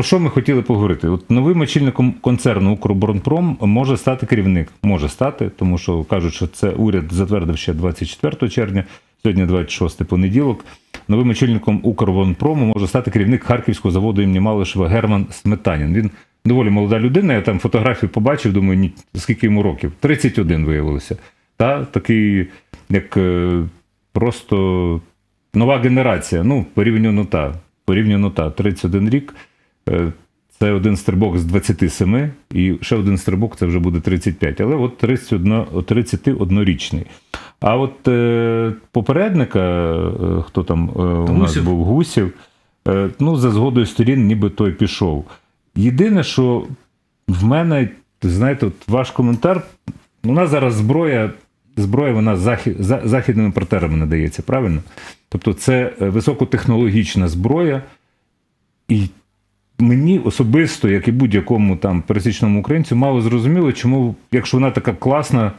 про що ми хотіли поговорити? От новим очільником концерну Укроборонпром може стати керівник. Може стати, тому що кажуть, що це уряд затвердив ще 24 червня, сьогодні 26 понеділок. Новим очільником Укроборонпрому може стати керівник Харківського заводу імені Малишева Герман Сметанін. Він доволі молода людина. Я там фотографію побачив, думаю, ні, скільки йому років? 31 виявилося. Та такий, як е, просто нова генерація. Ну, порівняно та. Порівняно та. 31 рік. Е, Це один стрибок з 27, і ще один стрибок це вже буде 35. Але от 31, 31-річний. А от е, попередника, е, хто там е, у нас Гусів. був Гусів, е, ну, за згодою сторін, ніби той пішов. Єдине, що в мене, знаєте, от ваш коментар, у нас зараз зброя, зброя вона захід, за, західними партнерами надається, правильно? Тобто це е, високотехнологічна зброя, і мені особисто, як і будь-якому там пересічному українцю, мало зрозуміло, чому, якщо вона така класна,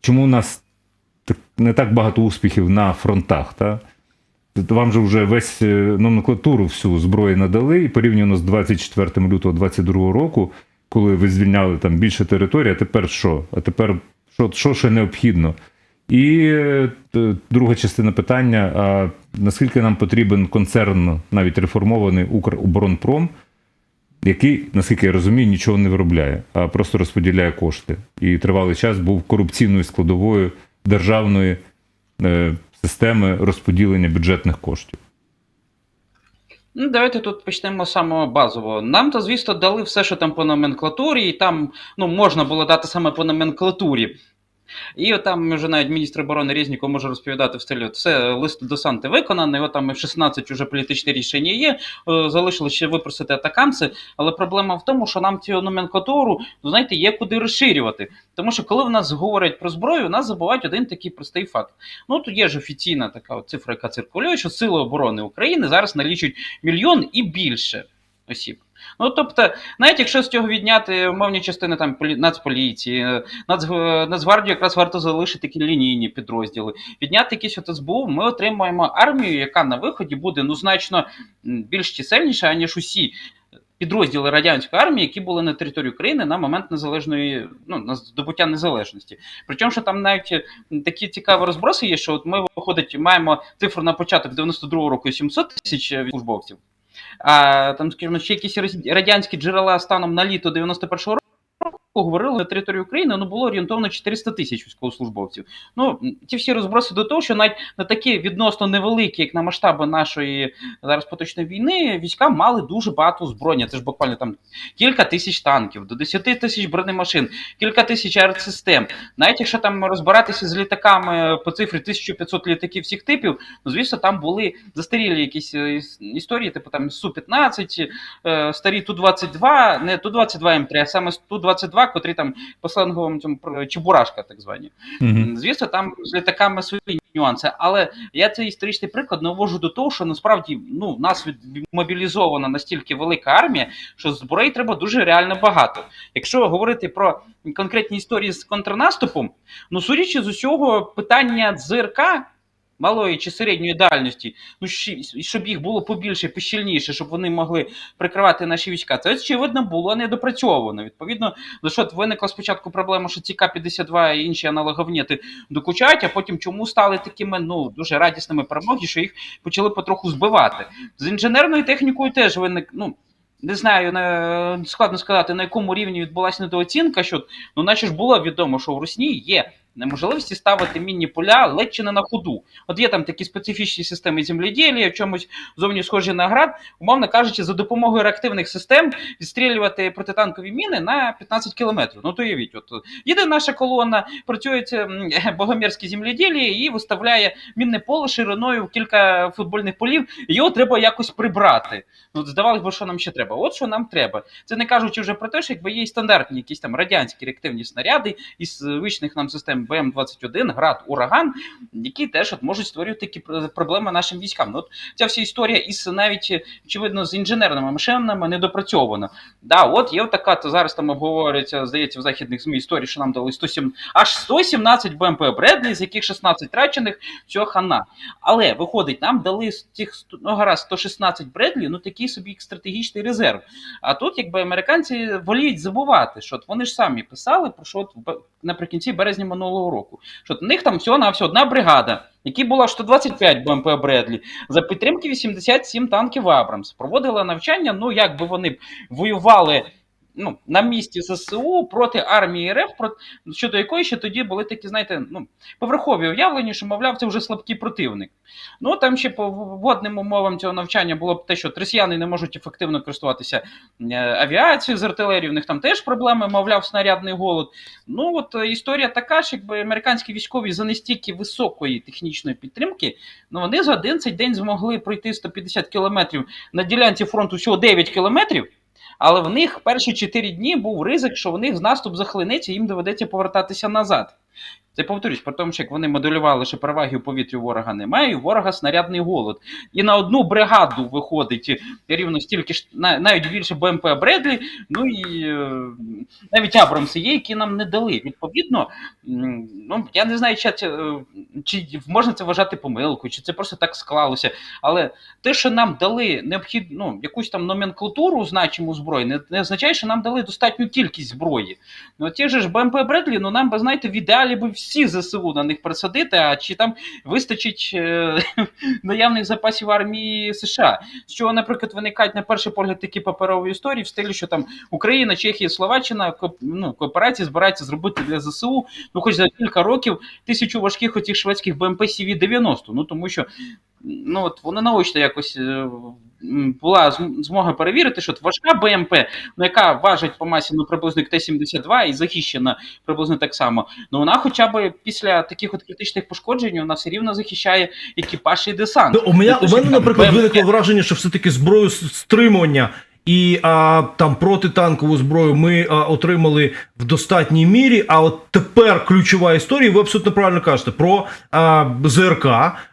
чому у нас не так багато успіхів на фронтах. Та? Вам же вже весь е, номенклатуру всю зброї надали, і порівняно з 24 лютого 22 року, коли ви звільняли там більше території, а тепер що? А тепер що, що ще необхідно? І е, друга частина питання: а наскільки нам потрібен концерн, навіть реформований Укроборонпром, який, наскільки я розумію, нічого не виробляє, а просто розподіляє кошти. І тривалий час був корупційною складовою державної е, системи розподілення бюджетних коштів. Ну, давайте тут почнемо з самого базового. Нам то, звісно, дали все, що там по номенклатурі, і там ну, можна було дати саме по номенклатурі. І от там вже навіть міністр оборони Резніков може розповідати в стилі: от все, лист до Санти виконаний, от там в 16 вже політичне рішення є. е, Залишилось ще випросити атакамси. Але проблема в тому, що нам цю номенклатуру, ну знаєте, є куди розширювати. Тому що коли в нас говорять про зброю, у нас забувають один такий простий факт. Ну тут є ж офіційна така цифра, яка циркулює, що Сили оборони України зараз налічують мільйон і більше осіб. Ну тобто, навіть якщо з цього відняти умовні частини там полі- Нацполіції, е, Нац, Нацгвардію якраз варто залишити такі лінійні підрозділи, відняти якісь от СБУ, ми отримаємо армію, яка на виході буде ну значно більш чисельніша, аніж усі. Підрозділи радянської армії, які були на території України на момент незалежної ну на здобуття незалежності. Причому, що там навіть такі цікаві розброси є, що от ми виходить, маємо цифру на початок 92-го року 700 тисяч службовців. А там, скажімо, ще якісь радянські джерела станом на літо 91-го року говорили на території України, ну було орієнтовно 400 тисяч військовослужбовців. Ну ці всі розброси до того, що навіть на такі відносно невеликі, як на масштаби нашої зараз поточної війни, війська мали дуже багато озброєння. Це ж буквально там кілька тисяч танків, до 10 тисяч бронемашин, кілька тисяч артсистем. Навіть якщо там розбиратися з літаками по цифрі 1500 літаків всіх типів, ну звісно, там були застарілі якісь е, історії, типу там Су-15, е, старі Ту-22, не Ту-22 М3, а саме Ту-22, котрі там по сленговому цьому про- Чебурашка, так звані. Угу. Звісно, там з літаками свої нюанси, але я цей історичний приклад навожу до того, що насправді ну, в нас мобілізована настільки велика армія, що зброї треба дуже реально багато. Якщо говорити про конкретні історії з контрнаступом, ну судячи з усього, питання ЗРК. Малої чи середньої дальності, ну щоб їх було побільше, пощільніше, щоб вони могли прикривати наші війська. Це очевидно було недопрацьовано. Відповідно, за що виникла спочатку проблема, що ці К-52 і інші аналоговніти докучають, а потім чому стали такими ну дуже радісними перемоги, що їх почали потроху збивати. З інженерною технікою теж виник. Ну не знаю, не складно сказати на якому рівні відбулася недооцінка. Що ну, наче ж було відомо, що в Русні є неможливості ставити мінні поля ледь чи не на ходу. От є там такі специфічні системи земледілля, в чомусь зовні схожі на град, умовно кажучи, за допомогою реактивних систем відстрілювати протитанкові міни на 15 кілометрів. Ну то уявіть, от їде наша колона, м, богомерське земледілля і виставляє мінне поле шириною в кілька футбольних полів. Його треба якось прибрати. Ну, здавалось би, що нам ще треба. От що нам треба. Це не кажучи вже про те, що якби є стандартні якісь там радянські реактивні снаряди із звичних нам систем БМ-21, град, ураган, які теж от можуть створювати такі проблеми нашим військам. Ну, от ця вся історія із навіть очевидно з інженерними машинами недопрацьована. Да, от є така, то зараз там обговорюється, здається, в західних ЗМІ історії, що нам дали 107, аж 117 БМП Бредлі, з яких 16 трачених, цього хана. Але виходить, нам дали з тих ну, гаразд 116 Бредлі, ну такий собі стратегічний резерв. А тут, якби американці воліють забувати, що от вони ж самі писали про що от наприкінці березня минулого року. Що в них там всього на всього одна бригада, які була 125 БМП Бредлі, за підтримки 87 танків Абрамс. Проводила навчання, ну як би вони воювали. Ну, на місці ЗСУ проти армії РФ, щодо якої ще тоді були такі, знаєте, ну, поверхові уявлення, що, мовляв, це вже слабкий противник. Ну там ще по водним умовам цього навчання було б те, що росіяни не можуть ефективно користуватися е, авіацією з артилерії, в них там теж проблеми, мовляв, снарядний голод. Ну от е, історія така ж, якби американські військові за настільки високої технічної підтримки, ну вони за один цей день змогли пройти 150 кілометрів на ділянці фронту всього 9 кілометрів. Але в них перші 4 дні був ризик, що в них наступ захлинеться, їм доведеться повертатися назад. Це повторюсь, при тому, що як вони моделювали, що переваги у повітрі ворога немає, і ворога снарядний голод. І на одну бригаду виходить рівно стільки ж навіть більше БМП Бредлі, ну і е, навіть Абрамси є, які нам не дали. Відповідно, ну я не знаю, чи, е, чи можна це вважати помилкою, чи це просто так склалося. Але те, що нам дали необхідну ну, якусь там номенклатуру значиму зброї, не, не означає, що нам дали достатню кількість зброї. Ну, ті ж БМП Бредлі, ну нам би, знаєте, в ідеалі би всі ЗСУ на них присадити, а чи там вистачить е, наявних запасів армії США. З чого, наприклад, виникають на перший погляд такі паперові історії в стилі, що там Україна, Чехія, Словаччина ну, кооперації збираються зробити для ЗСУ, ну хоч за кілька років тисячу важких оцих шведських БМП CV-90. Ну тому що ну от воно наочно якось. е, Була змога перевірити, що важка БМП, ну яка важить по масі ну, приблизно Т-72 і захищена приблизно так само. Ну вона хоча б після таких от критичних пошкоджень вона все рівно захищає екіпаж і десант. Ну, у мене, Не у мене, наприклад, БМП. виникло враження, що все-таки зброю стримування і а, там протитанкову зброю ми а, отримали в достатній мірі. А от тепер ключова історія, ви абсолютно правильно кажете про а, ЗРК,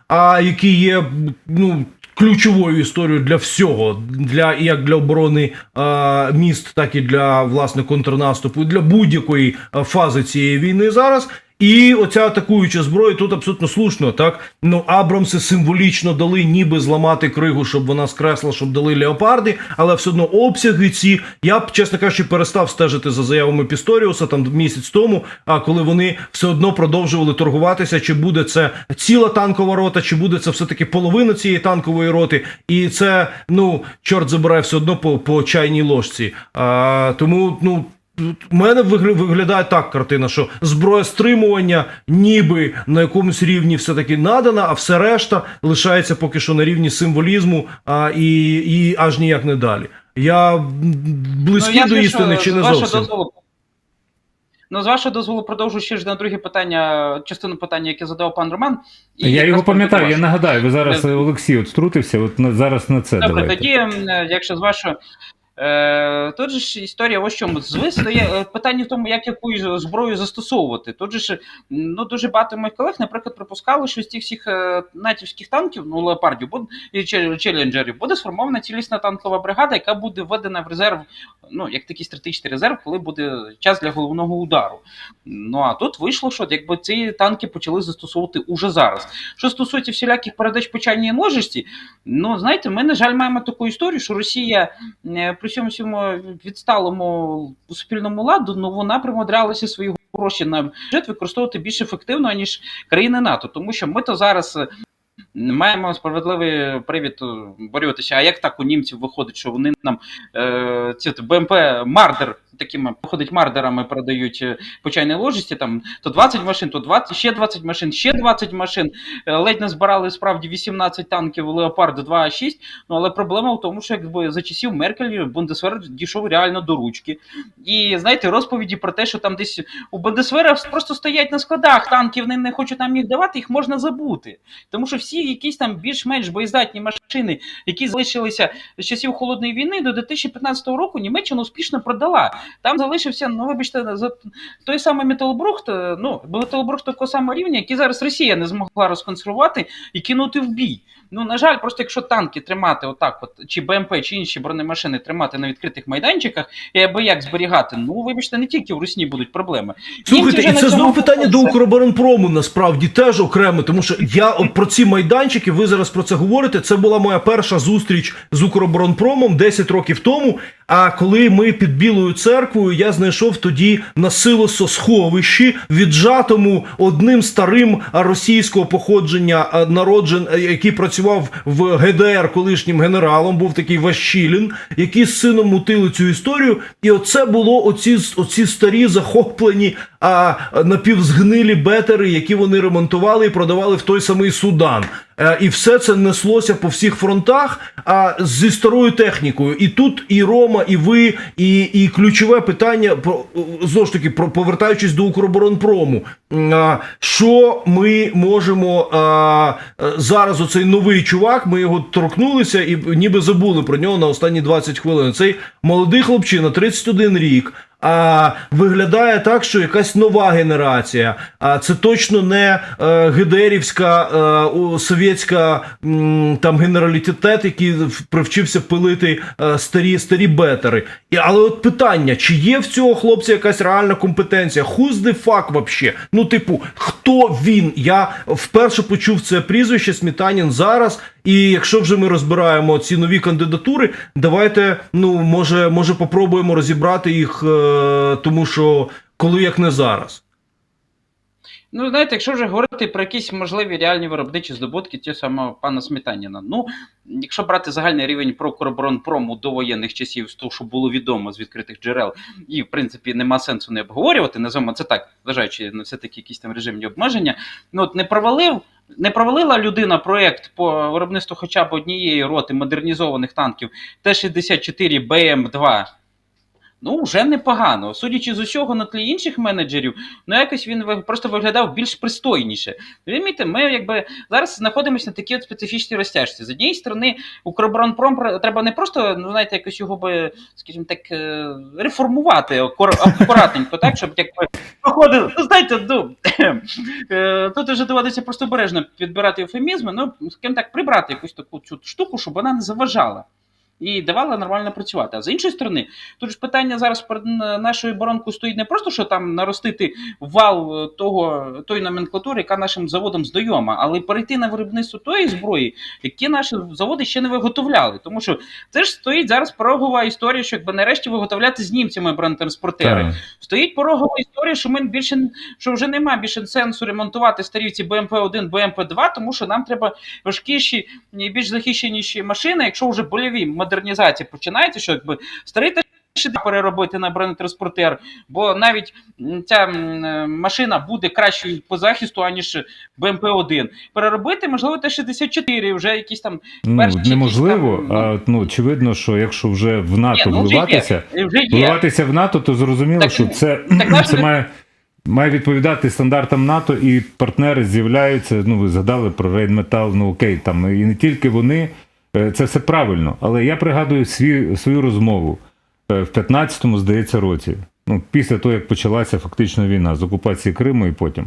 а, які є ну. Ключовою історією для всього, для як для оборони а, міст, так і для власне контрнаступу, для будь-якої фази цієї війни зараз. І оця атакуюча зброя тут абсолютно слушно, так ну Абрамси символічно дали, ніби зламати кригу, щоб вона скресла, щоб дали леопарди, але все одно обсяги ці. Я б, чесно кажучи, перестав стежити за заявами Пісторіуса там місяць тому, а коли вони все одно продовжували торгуватися, чи буде це ціла танкова рота, чи буде це все таки половина цієї танкової роти, і це ну чорт забирає все одно по, по чайній ложці. А, тому ну. У мене виглядає так картина, що зброя стримування ніби на якомусь рівні все-таки надана, а все решта лишається поки що на рівні символізму а, і, і аж ніяк не далі. Я близький я до істини чи з не вашого зовсім? Дозволу, ну, з вашого дозволу продовжу ще ж на друге питання, частину питання, яке задав пан Роман. І Я його пам'ятаю, я нагадаю, ви зараз Е, Олексій от втрутився, от зараз на це Добре, давайте. тоді, е, якщо з вашого. Е, тут ж історія ось чому. Звісно, е, питання в тому, як яку зброю застосовувати. Тут ж ну, дуже багато моїх колег, наприклад, припускали, що з тих всіх е, натівських танків, ну, леопардів буде, і чел- челенджерів, буде сформована цілісна танкова бригада, яка буде введена в резерв, ну, як такий стратегічний резерв, коли буде час для головного удару. Ну а тут вийшло, що якби ці танки почали застосовувати уже зараз. Що стосується всіляких передач по чайній ну знаєте, ми, на жаль, маємо таку історію, що Росія е, при цьому відсталому суспільному ладу, ну вона примудрялася свої гроші на бюджет використовувати більш ефективно, ніж країни НАТО. Тому що ми то зараз. Маємо справедливий привід е, борюватися. А як так у німців виходить, що вони нам е, ці БМП Мардер такими виходить мардерами продають е, по чайній там то 20 машин, то 20, ще 20 машин, ще 20 машин. Е, Ледь не збирали справді 18 танків Леопард 2А6. Ну але проблема в тому, що якби за часів Меркель Бундесвер дійшов реально до ручки. І знаєте, розповіді про те, що там десь у Бундесвера просто стоять на складах танки, вони не хочуть нам їх давати, їх можна забути. Тому що всі якісь там більш-менш боєздатні машини, які залишилися з часів холодної війни, до 2015 року Німеччина успішно продала. Там залишився, ну вибачте, той самий металобрухт, е, ну металобрухт такого самого рівня, який зараз Росія не змогла розконсервувати і кинути в бій. Ну на жаль, просто якщо танки тримати отак, от чи БМП, чи інші бронемашини тримати на відкритих майданчиках, і аби як зберігати, ну вибачте, не тільки в Русні будуть проблеми. Слухайте, і це знову питання до. Укроборонпрому насправді теж окремо, тому що я от про ці майданчики, ви зараз про це говорите. Це була моя перша зустріч з Укроборонпромом 10 років тому. А коли ми під Білою церквою, я знайшов тоді на силососховищі, віджатому одним старим російського походження а, народжен, який працював в ГДР колишнім генералом, був такий Ващілін, які з сином мутили цю історію. І оце було оці, оці старі захоплені а, напівзгнилі бетери, які вони ремонтували і продавали в той самий Судан. Е, І все це неслося по всіх фронтах, а зі старою технікою. І тут і Рома, і ви, і, і ключове питання про знову ж таки про повертаючись до Укроборонпрому. Що ми можемо зараз? Оцей новий чувак, ми його торкнулися і ніби забули про нього на останні 20 хвилин. Цей молодий хлопчина, 31 рік. А виглядає так, що якась нова генерація. А це точно не е, гедерівська е, совєтська м, там генералітет, який привчився пилити е, старі старі бетери. І, але от питання: чи є в цього хлопця якась реальна компетенція? Who's the fuck вообще? Ну, типу, хто він? Я вперше почув це прізвище Смітанін зараз. І якщо вже ми розбираємо ці нові кандидатури, давайте ну може, може попробуємо розібрати їх, е, тому що коли як не зараз. Ну, знаєте, якщо вже говорити про якісь можливі реальні виробничі здобутки того самого пана Сметаніна, ну, якщо брати загальний рівень прокороборонпрому до воєнних часів, з того, що було відомо з відкритих джерел, і, в принципі, нема сенсу не обговорювати, називаємо це так, зважаючи на все-таки якісь там режимні обмеження, ну, от не провалив. Не провалила людина проєкт по виробництву хоча б однієї роти модернізованих танків Т-64 БМ-2. Ну, вже непогано. Судячи з усього на тлі інших менеджерів, ну якось він просто виглядав більш пристойніше. Розумієте, ми якби зараз знаходимося на такій от специфічній розтяжці. З однієї сторони, Укроборонпром треба не просто, ну знаєте, якось його би, скажімо так, е, реформувати акур- акуратненько, так, щоб якби проходили. Ну, знаєте, ну, е, тут вже доводиться просто обережно підбирати ефемізми, ну, скажімо так, прибрати якусь таку цю штуку, щоб вона не заважала. І давала нормально працювати. А з іншої сторони, тут ж питання зараз перед нашою оборонкою стоїть не просто, що там наростити вал е, того, тої номенклатури, яка нашим заводам знайома, але перейти на виробництво тої зброї, які наші заводи ще не виготовляли. Тому що це ж стоїть зараз порогова історія, що якби нарешті виготовляти з німцями бронетранспортери. Так. Стоїть порогова історія, що ми більше що вже немає більше сенсу ремонтувати старі ці БМП-1, БМП-2, тому що нам треба важкіші і більш захищеніші машини. Якщо вже больові модернізації починаються, що якби старий переробити на бронетранспортер, бо навіть ця е, машина буде кращою по захисту, аніж БМП-1. Переробити, можливо, Т-64, вже якісь там Ну, перші якісь неможливо, там, а ну, очевидно, що якщо вже в НАТО Ні, ну, вже є. вливатися, вже є. вливатися в НАТО, то зрозуміло, Так, що це, так це має, має відповідати стандартам НАТО, і партнери з'являються. Ну, ви згадали про Рейнметал, ну окей, там і не тільки вони, це все правильно. Але я пригадую свій, свою розмову е, в 15-му, здається, році. Ну, після того, як почалася фактично війна з окупації Криму і потім.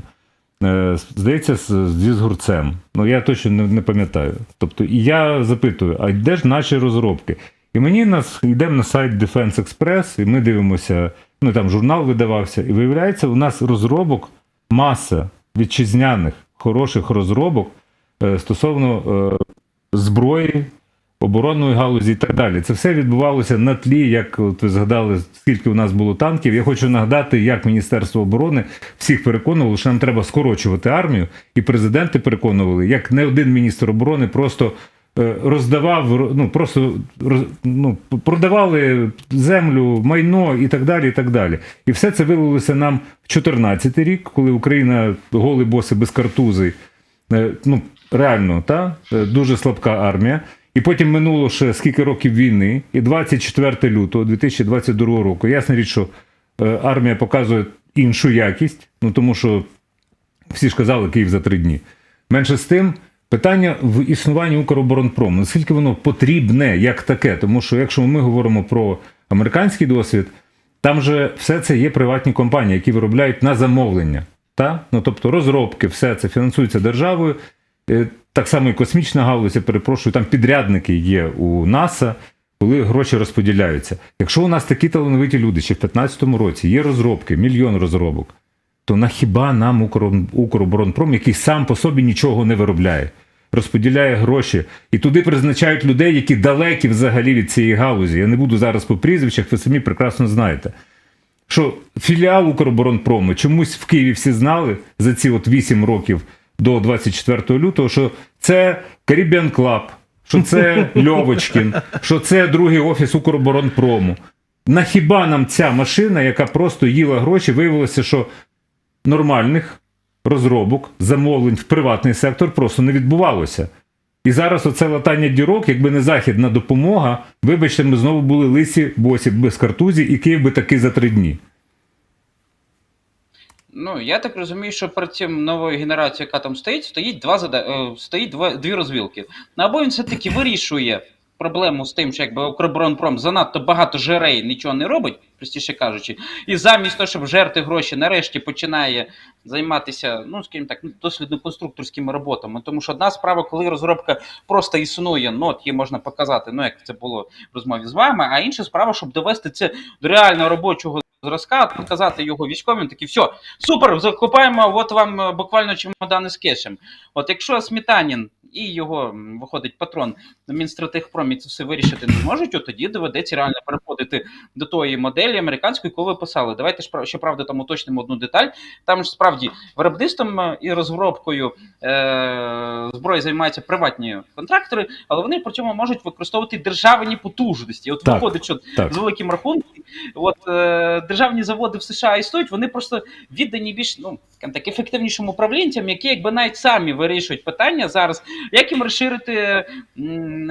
Е, Здається, зі згурцем. Ну я точно не, не пам'ятаю. Тобто, і я запитую, а де ж наші розробки? І мені нас йдемо на сайт Defense Express, і ми дивимося, ну там журнал видавався, і виявляється, у нас розробок маса вітчизняних хороших розробок е, стосовно е, зброї, оборонної галузі і так далі. Це все відбувалося на тлі, як от ви згадали, скільки у нас було танків. Я хочу нагадати, як Міністерство оборони всіх переконувало, що нам треба скорочувати армію, і президенти переконували, як не один міністр оборони просто. е, Роздавав, ну просто ну, продавали землю, майно і так далі. І так далі. І все це вилилося нам в 14 рік, коли Україна голи боси без картузи, Е, ну, реально, та? Е, дуже слабка армія. І потім минуло ще скільки років війни, і 24 лютого 2022 року. Ясна річ, що е, армія показує іншу якість, ну тому що всі ж казали Київ за три дні. Менше з тим, питання в існуванні Укроборонпрому, наскільки воно потрібне як таке, тому що якщо ми говоримо про американський досвід, Там же все це є приватні компанії, які виробляють на замовлення. Та? Ну, тобто розробки, все це фінансується державою. Е, Так само і космічна галузь, я перепрошую, там підрядники є у НАСА, коли гроші розподіляються. Якщо у нас такі талановиті люди, ще в 2015 році є розробки, мільйон розробок, то на хіба нам Укроборонпром, який сам по собі нічого не виробляє, розподіляє гроші і туди призначають людей, які далекі взагалі від цієї галузі. Я не буду зараз по прізвищах, ви самі прекрасно знаєте. Що філіал Укроборонпрому чомусь в Києві всі знали за ці от 8 років до 24 лютого, що це Caribbean Club, що це Льовочкін, що це другий офіс Укроборонпрому. На хіба нам ця машина, яка просто їла гроші, виявилося, що нормальних розробок, замовлень в приватний сектор просто не відбувалося. І зараз оце латання дірок, якби не західна допомога, вибачте, ми знову були лисі босі без картузі, і Київ би таки за три дні. Ну, я так розумію, що перед цим новою генерацією, яка там стоїть, стоїть два зада... е, стоїть два дві розвілки. Ну, або він все-таки вирішує проблему з тим, що якби Укроборонпром занадто багато жерей нічого не робить, простіше кажучи, і замість того, щоб жерти гроші, нарешті починає займатися, ну скажімо так, дослідно-конструкторськими роботами. Тому що одна справа, коли розробка просто існує, ну от її можна показати, ну як це було в розмові з вами, а інша справа, щоб довести це до реально робочого зразка, показати його військовим, такі все, супер, закупаємо, от вам е, буквально чемодани з кешем. От якщо Смітанін і його виходить патрон Мінстратегпромі це все вирішити не можуть, от тоді доведеться реально переходити до тої моделі американської, яку ви писали. Давайте ж щоправда там уточнимо одну деталь. Там ж справді виробництвом е, і розробкою е- зброї займаються приватні контрактори, але вони при цьому можуть використовувати державні потужності. От Так. виходить, що Так. з великим рахунком, от е, державні заводи в США існують, вони просто віддані більш ну так ефективнішим управлінцям, які якби навіть самі вирішують питання зараз, як їм розширити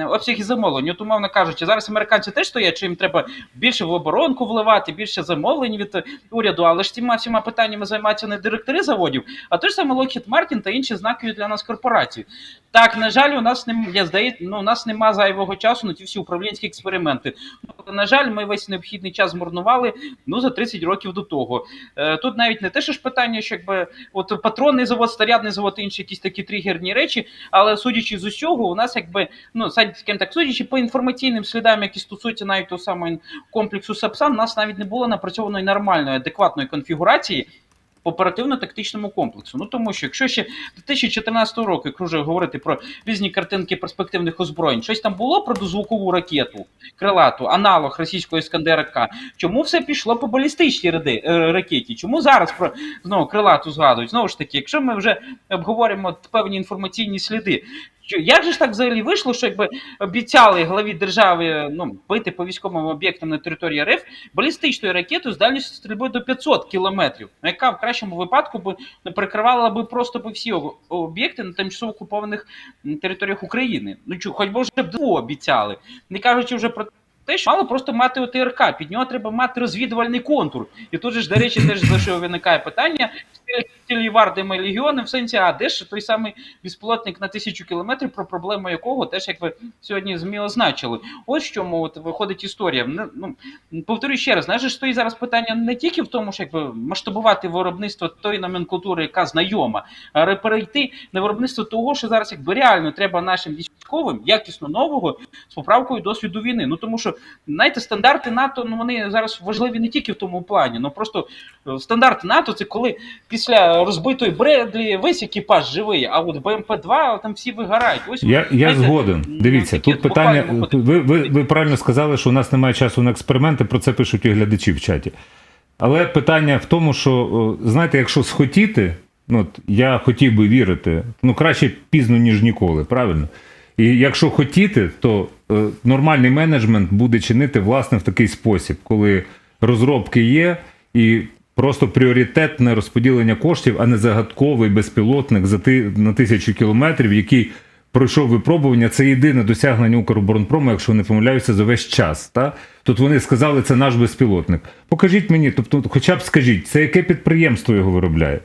обсяги замовлень. От, умовно кажучи, зараз американці теж стоять, що їм треба більше в оборонку вливати, більше замовлень від уряду, але ж цими всіма питаннями займаються не директори заводів, а той ж саме Lockheed Martin та інші знакові для нас корпорації. Так, на жаль, у нас нем, я здає, ну, у нас нема зайвого часу на ті всі управлінські експерименти. Ну, На жаль, ми весь необхідний час змарнували ну за 30 років до того. Е, тут навіть не те, що ж питання, що якби от патронний завод, старядний завод, інші якісь такі тригерні речі, але судячи з усього, у нас якби ну так, судячи по інформаційним слідам, які стосуються навіть того самого комплексу САПСАН, у нас навіть не було напрацьованої нормальної, адекватної конфігурації по оперативно-тактичному комплексу. Ну тому що якщо ще 2014 року, як вже говорити про різні картинки перспективних озброєнь, щось там було про дозвукову ракету, крилату, аналог російського Іскандера К. Чому все пішло по балістичній ради- е, ракеті? Чому зараз про знову крилату згадують? Знову ж таки, якщо ми вже обговорюємо певні інформаційні сліди. Як же ж так взагалі вийшло, що якби обіцяли главі держави ну, бити по військовим об'єктам на території РФ балістичною ракетою з дальністю стрільби до 500 кілометрів, ну, яка в кращому випадку би прикривала би просто по всі об'єкти на тимчасово окупованих територіях України. Ну чу, хоч би вже б обіцяли, не кажучи вже про. Те, що мало просто мати ОТРК, під нього треба мати розвідувальний контур. І тут же ж, до речі, теж за що виникає питання: цілі вардами легіони в сенсі, а де ж той самий безпілотник на тисячу кілометрів, про проблему якого теж як ви сьогодні ЗМІ означили. Ось чому от виходить історія. Ну, повторюю ще раз, знаєш, стоїть зараз питання не тільки в тому, що якби масштабувати виробництво тої номенклатури, яка знайома, а перейти на виробництво того, що зараз якби реально треба нашим військовим якісно нового з поправкою досвіду війни. Ну тому що знаєте, стандарти НАТО ну вони зараз важливі не тільки в тому плані, ну просто е, стандарти НАТО це коли після розбитої Бредлі весь екіпаж живий, а от БМП-2 там всі вигорають. Ось Я, я знаєте, згоден. ну, Дивіться, тут питання. Ви, ви, ви правильно сказали, що у нас немає часу на експерименти, про це пишуть і глядачі в чаті. Але питання в тому, що знаєте, якщо схотіти, ну от я хотів би вірити, ну краще пізно, ніж ніколи, правильно? І якщо хотіти, то е, нормальний менеджмент буде чинити власне в такий спосіб, коли розробки є і просто пріоритетне розподілення коштів, а не загадковий безпілотник за ти, на тисячу кілометрів, який пройшов випробування. Це єдине досягнення Укроборонпрому, якщо не помиляюся, за весь час. Та? Тут вони сказали, це наш безпілотник. Покажіть мені, тобто, хоча б скажіть, це яке підприємство його виробляє?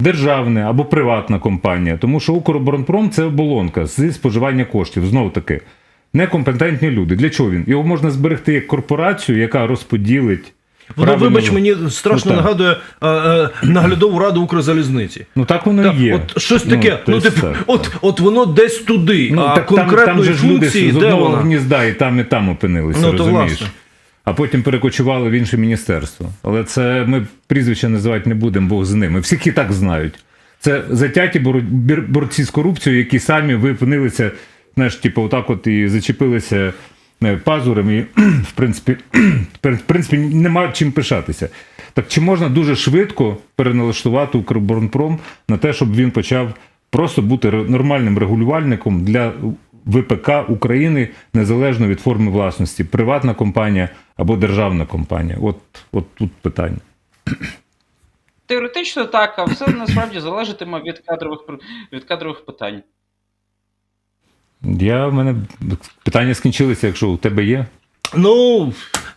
Державне або приватна компанія, тому що Укроборонпром це оболонка зі споживання коштів. Знову таки, некомпетентні люди. Для чого він? Його можна зберегти як корпорацію, яка розподілить Воно, вибач, мені страшно Ну, нагадує е, е, наглядову раду Укрзалізниці. Ну так воно Так, і є. От щось таке, ну, тобто типу, от, так. от воно десь туди, Ну, а так там, конкретної там же ж люди функції, з одного вона? гнізда і там, і там опинилися, Ну, розумієш? власне. А потім перекочували в інше міністерство. Але це ми прізвища називати не будемо, Бог з ними. Всіх і так знають. Це затяті борці з корупцією, які самі випинилися, знаєш, типу, отак от і зачепилися е, пазурами, і, в принципі, в принципі, нема чим пишатися. Так чи можна дуже швидко переналаштувати Укрборонпром на те, щоб він почав просто бути нормальним регулювальником для ВПК України незалежно від форми власності, приватна компанія або державна компанія? От, от тут питання. Теоретично так, а все насправді залежатиме від кадрових від кадрових питань. Я в мене питання скінчилися, якщо у тебе є. Ну,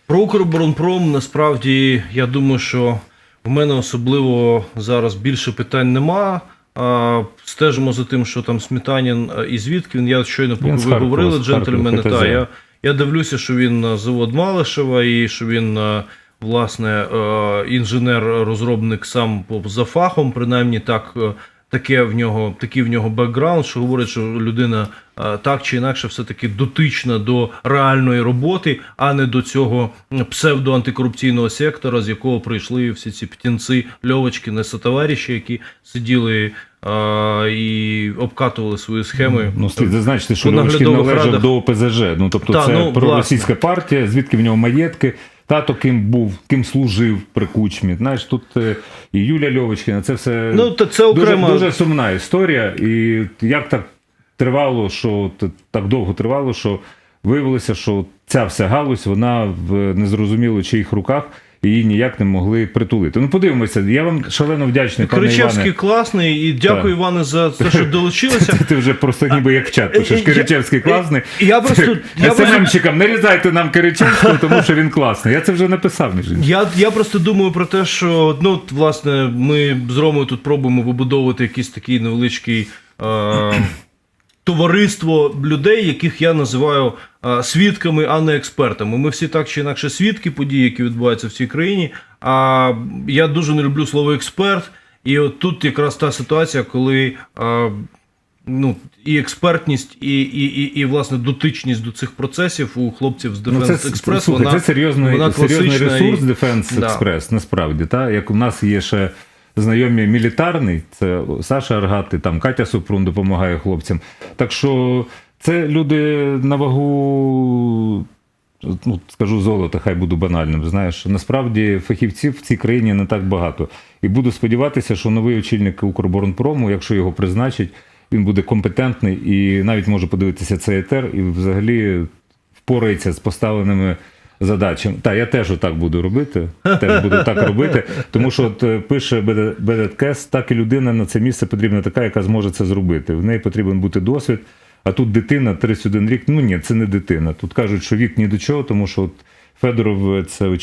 про Укроборонпром насправді я думаю, що в мене особливо зараз більше питань нема. А, стежимо за тим, що там Смітанін і звідки він. Я щойно поки ви говорили, джентльмени. Та, я, я дивлюся, що він завод Малишева і що він, власне, інженер-розробник сам за фахом, принаймні так. Таке в нього, такий в нього бекграунд, що говорить, що людина так чи інакше все-таки дотична до реальної роботи, а не до цього псевдоантикорупційного сектора, з якого прийшли всі ці птінці Льовочкини сотовариші, які сиділи і обкатували свої схеми. Ну, слід зазначити, що Льовочкін належав радах. до ОПЗЖ. Ну, тобто, Та, це ну, проросійська партія, звідки в нього маєтки, тато ким був, ким служив при кучмі. Знаєш, тут е, і Юля Льовочкіна, це все Ну, то це окрема- дуже, дуже сумна історія. І як так тривало, що так довго тривало, що виявилося, що ця вся галузь, вона в незрозуміло чиїх руках. Її ніяк не могли притулити. Ну, подивимося, я вам шалено вдячний, пане Іване. класний, і дякую. Іване, за те, що долучилися. Ти вже просто ніби як в чат пишеш. Киричевський класний. Я просто- СММчикам, нарізайте нам Киричевського, тому що він класний. Я це вже написав, між іншим. Я, я просто думаю про те, що ну, власне, ми з Ромою тут пробуємо вибудовувати якийсь такий невеличкий е, товариство людей, яких я називаю свідками, а не експертами. Ми всі так чи інакше свідки подій, які відбуваються в цій країні. А я дуже не люблю слово експерт. І от тут якраз та ситуація, коли. Е, Ну, і експертність, і, і, і, і власне дотичність до цих процесів у хлопців з Ну, Defense це, Express, слухай, вона, це серйозний, вона серйозний ресурс і- Defense Да. Насправді. Та? Як у нас є ще знайомі мілітарний, це Саша Аргати, там Катя Супрун допомагає хлопцям. Так що це люди на вагу. Ну, скажу золото, хай буду банальним. Знаєш, насправді фахівців в цій країні не так багато. І буду сподіватися, що новий очільник Укрборонпрому, якщо його призначать, він буде компетентний і навіть може подивитися цей етер і взагалі впорається з поставленими задачами. Та я теж отак буду робити. Теж буду так робити. Тому що от е, пише Бедеткес, так і людина на це місце потрібна така, яка зможе це зробити. В неї потрібен бути досвід. А тут дитина 31 рік. Ну ні, це не дитина. Тут кажуть, що вік ні до чого, тому що от Федоров це очільник